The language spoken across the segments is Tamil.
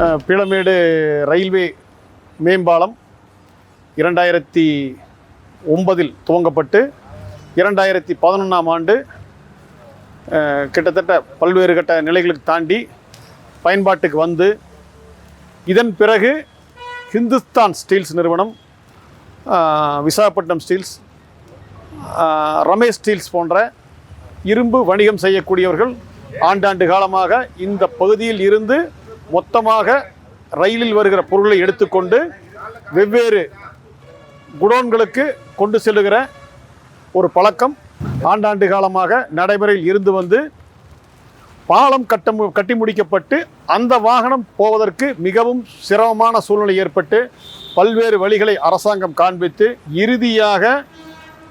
அஹ், பீளமேடு ரயில்வே மேம்பாலம் இரண்டாயிரத்தி ஒன்பதில் துவங்கப்பட்டு இரண்டாயிரத்தி பதினொன்றாம் ஆண்டு கிட்டத்தட்ட பல்வேறு கட்ட நிலைகளுக்கு தாண்டி பயன்பாட்டுக்கு வந்து. இதன் பிறகு ஹிந்துஸ்தான் ஸ்டீல்ஸ் நிறுவனம் விசாகப்பட்டினம் ஸ்டீல்ஸ் ரமேஷ் ஸ்டீல்ஸ் போன்ற இரும்பு வணிகம் செய்யக்கூடியவர்கள் ஆண்டாண்டு காலமாக இந்த பகுதியில் இருந்து மொத்தமாக ரயிலில் வருகிற பொருளை எடுத்துக்கொண்டு வெவ்வேறு குடோன்களுக்கு கொண்டு செல்லுகிற ஒரு பழக்கம் ஆண்டாண்டு காலமாக நடைமுறையில் இருந்து வந்து பாலம் கட்ட மு- கட்டி முடிக்கப்பட்டு அந்த வாகனம் போவதற்கு மிகவும் சிரமமான சூழ்நிலை ஏற்பட்டு பல்வேறு வழிகளை அரசாங்கம் காண்பித்து இறுதியாக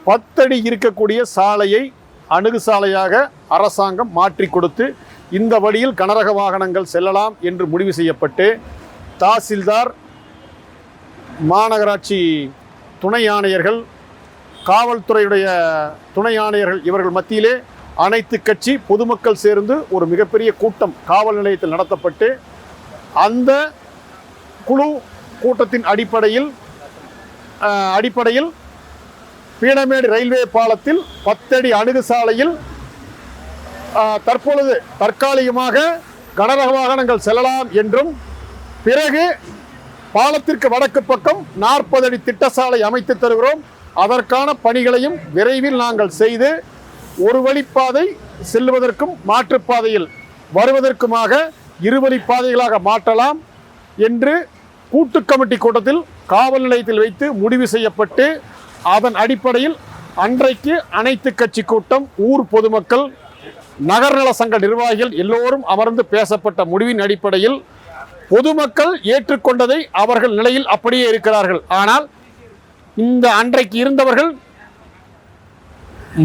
பத்தடி இருக்கக்கூடிய சாலையை அணுகு சாலையாக அரசாங்கம் மாற்றி கொடுத்து இந்த வழியில் கனரக வாகனங்கள் செல்லலாம் என்று முடிவு செய்யப்பட்டு தாசில்தார் மாநகராட்சி துணை ஆணையர்கள் காவல்துறையுடைய துணை ஆணையர்கள் இவர்கள் மத்தியிலே அனைத்து கட்சி பொதுமக்கள் சேர்ந்து ஒரு மிகப்பெரிய கூட்டம் காவல் நிலையத்தில் நடத்தப்பட்டு அந்த குழு கூட்டத்தின் அடிப்படையில் அடிப்படையில் பீடமேடு ரயில்வே பாலத்தில் பத்தடி அணுகு சாலையில் தற்பொழுது தற்காலிகமாக கனரக வாகனங்கள் செல்லலாம் என்றும் பிறகு பாலத்திற்கு வடக்கு பக்கம் நாற்பது அடி திட்டசாலை அமைத்து தருகிறோம். அதற்கான பணிகளையும் விரைவில் நாங்கள் செய்து ஒரு வழிப்பாதை செல்வதற்கும் மாற்றுப்பாதையில் வருவதற்குமாக இருவழிப்பாதைகளாக மாற்றலாம் என்று கூட்டு கமிட்டி கூட்டத்தில் காவல் நிலையத்தில் வைத்து முடிவு செய்யப்பட்டு அதன் அடிப்படையில் அன்றைக்கு அனைத்து கட்சி கூட்டம் ஊர் பொதுமக்கள் நகர்நல சங்க நிர்வாகிகள் எல்லோரும் அமர்ந்து பேசப்பட்ட முடிவின் அடிப்படையில் பொதுமக்கள் ஏற்றுக்கொண்டதை அவர்கள் நிலையில் அப்படியே இருக்கிறார்கள். ஆனால் இந்த அன்றைக்கு இருந்தவர்கள்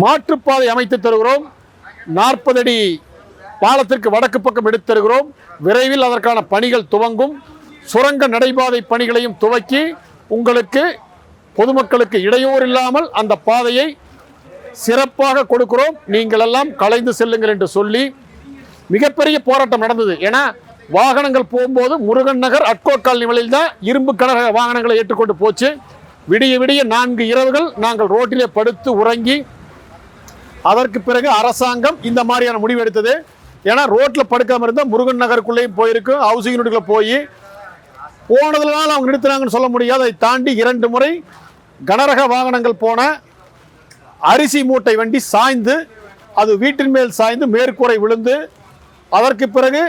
மாற்றுப்பாதை அமைத்து தருகிறோம். நாற்பது அடி பாலத்திற்கு வடக்கு பக்கம் எடுத்து தருகிறோம். விரைவில் அதற்கான பணிகள் துவங்கும். சுரங்க நடைபாதை பணிகளையும் துவக்கி உங்களுக்கு பொதுமக்களுக்கு இடையூறு இல்லாமல் அந்த பாதையை சிறப்பாக கொடுக்கிறோம். நீங்கள் எல்லாம் கலைந்து செல்லுங்கள் என்று சொல்லி மிகப்பெரிய போராட்டம் நடந்தது. ஏன்னா வாகனங்கள் போகும்போது முருகன் நகர் அட்கோ காலனி வழியில் தான் இரும்பு கனக வாகனங்களை ஏற்றுக்கொண்டு போச்சு. விடிய விடிய நான்கு இரவுகள் நாங்கள் ரோட்டிலே படுத்து உறங்கி அதற்கு பிறகு அரசாங்கம் இந்த மாதிரியான முடிவு எடுத்தது. ஏன்னா ரோட்டில் படுக்காமல் இருந்தால் முருகன் நகருக்குள்ளேயும் போயிருக்கும் ஹவுசிங் யூனிட்டுக்குள்ள போய் போனதுனால அவங்க நிறுத்தினாங்கன்னு சொல்ல முடியாது. அதை தாண்டி இரண்டு முறை கனரக வாகனங்கள் போன அரிசி மூட்டை வண்டி சாய்ந்து அது வீட்டின் மேல் சாய்ந்து மேற்கூரை விழுந்து அதற்கு பிறகு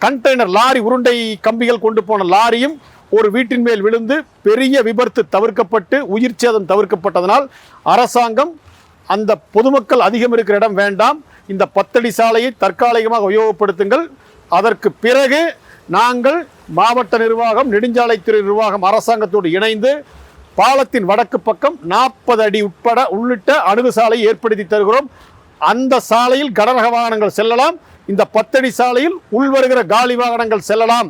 கண்டெய்னர் லாரி உருண்டை கம்பிகள் கொண்டு போன லாரியும் ஒரு வீட்டின் மேல் விழுந்து பெரிய விபத்து தவிர்க்கப்பட்டு உயிர் சேதம் தவிர்க்கப்பட்டதனால் அரசாங்கம் அந்த பொதுமக்கள் அதிகம் இருக்கிற இடம் வேண்டாம். இந்த பத்தடி சாலையை தற்காலிகமாக உபயோகப்படுத்துங்கள். அதற்கு பிறகு நாங்கள் மாவட்ட நிர்வாகம் நெடுஞ்சாலைத்துறை நிர்வாகம் அரசாங்கத்தோடு இணைந்து பாலத்தின் வடக்கு பக்கம் நாற்பது அடி உட்பட உள்ளிட்ட அணுகு சாலையை ஏற்படுத்தி தருகிறோம். அந்த சாலையில் கடலக வாகனங்கள் செல்லலாம். இந்த பத்தடி சாலையில் உள்வருகிற காலி வாகனங்கள் செல்லலாம்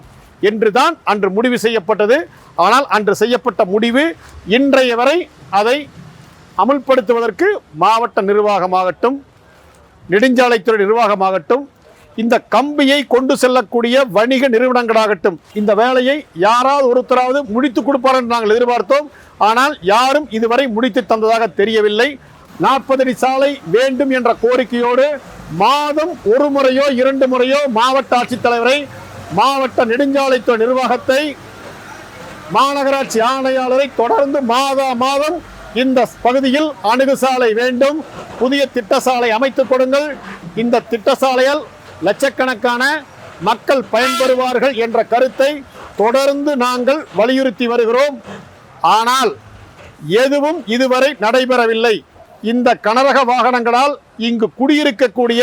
என்று தான் அன்று முடிவு செய்யப்பட்டது. ஆனால் அன்று செய்யப்பட்ட முடிவு இன்றைய வரை அதை அமுல்படுத்துவதற்கு மாவட்ட நிர்வாகமாகட்டும் நெடுஞ்சாலைத்துறை நிர்வாகமாகட்டும் இந்த கம்பியை கொண்டு செல்லக்கூடிய வணிக நிறுவனங்களாகட்டும் இந்த வேலையை யாராவது ஒருத்தராவது முடித்து கொடுப்பார் என்று நாங்கள் எதிர்பார்த்தோம். ஆனால் யாரும் இதுவரை முடித்து தந்ததாக தெரியவில்லை. நாற்பது அடி சாலை வேண்டும் என்ற கோரிக்கையோடு மாதம் ஒரு முறையோ இரண்டு முறையோ மாவட்ட ஆட்சித்தலைவரை மாவட்ட நெடுஞ்சாலைத்துறை நிர்வாகத்தை மாநகராட்சி ஆணையாளரை தொடர்ந்து மாதா மாதம் இந்த பகுதியில் அணுகுசாலை வேண்டும். புதிய திட்டசாலை அமைத்துக் கொடுங்கள். இந்த திட்டசாலையால் லட்சக்கணக்கான மக்கள் பயன்பெறுவார்கள் என்ற கருத்தை தொடர்ந்து நாங்கள் வலியுறுத்தி வருகிறோம். ஆனால் எதுவும் இதுவரை நடைபெறவில்லை. இந்த கனரக வாகனங்களால் இங்கு குடியிருக்கக்கூடிய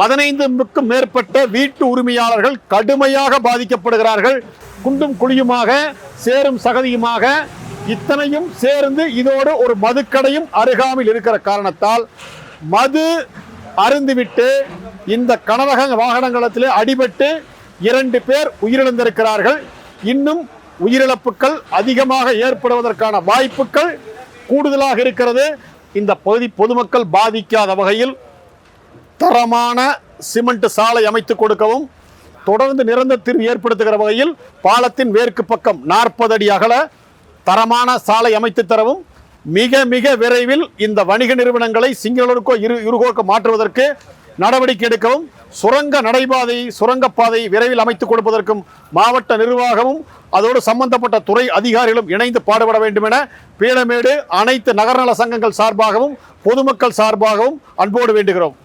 பதினைந்துக்கும் மேற்பட்ட வீட்டு உரிமையாளர்கள் கடுமையாக பாதிக்கப்படுகிறார்கள். குண்டும் குழியுமாக சேரும் சகதியுமாக இத்தனையும் சேர்ந்து இதோடு ஒரு மதுக்கடையும் அருகாமையில் இருக்கிற காரணத்தால் மது அருந்துவிட்டு இந்த கனரக வாகனங்களத்திலே அடிபட்டு இரண்டு பேர் உயிரிழந்திருக்கிறார்கள். இன்னும் உயிரிழப்புகள் அதிகமாக ஏற்படுவதற்கான வாய்ப்புகள் கூடுதலாக இருக்கிறது. இந்த பகுதி பொதுமக்கள் பாதிக்காத வகையில் தரமான சிமெண்ட் சாலை அமைத்து கொடுக்கவும் தொடர்ந்து நிரந்தர தீர்வு ஏற்படுத்துகிற வகையில் பாலத்தின் மேற்கு பக்கம் நாற்பது அடி அகல தரமான சாலை அமைத்து தரவும் மிக மிக விரைவில் இந்த வணிக நிறுவனங்களை சிங்களருக்கோ இரு இருகோருக்கோ மாற்றுவதற்கு நடவடிக்கை எடுக்கவும் சுரங்க நடைபாதை சுரங்கப்பாதை விரைவில் அமைத்துக் கொடுப்பதற்கும் மாவட்ட நிர்வாகமும் அதோடு சம்பந்தப்பட்ட துறை அதிகாரிகளும் இணைந்து பாடுபட வேண்டும் என பீடமேடு அனைத்து நகர்நல சங்கங்கள் சார்பாகவும் பொதுமக்கள் சார்பாகவும் அன்போடு வேண்டுகிறோம்.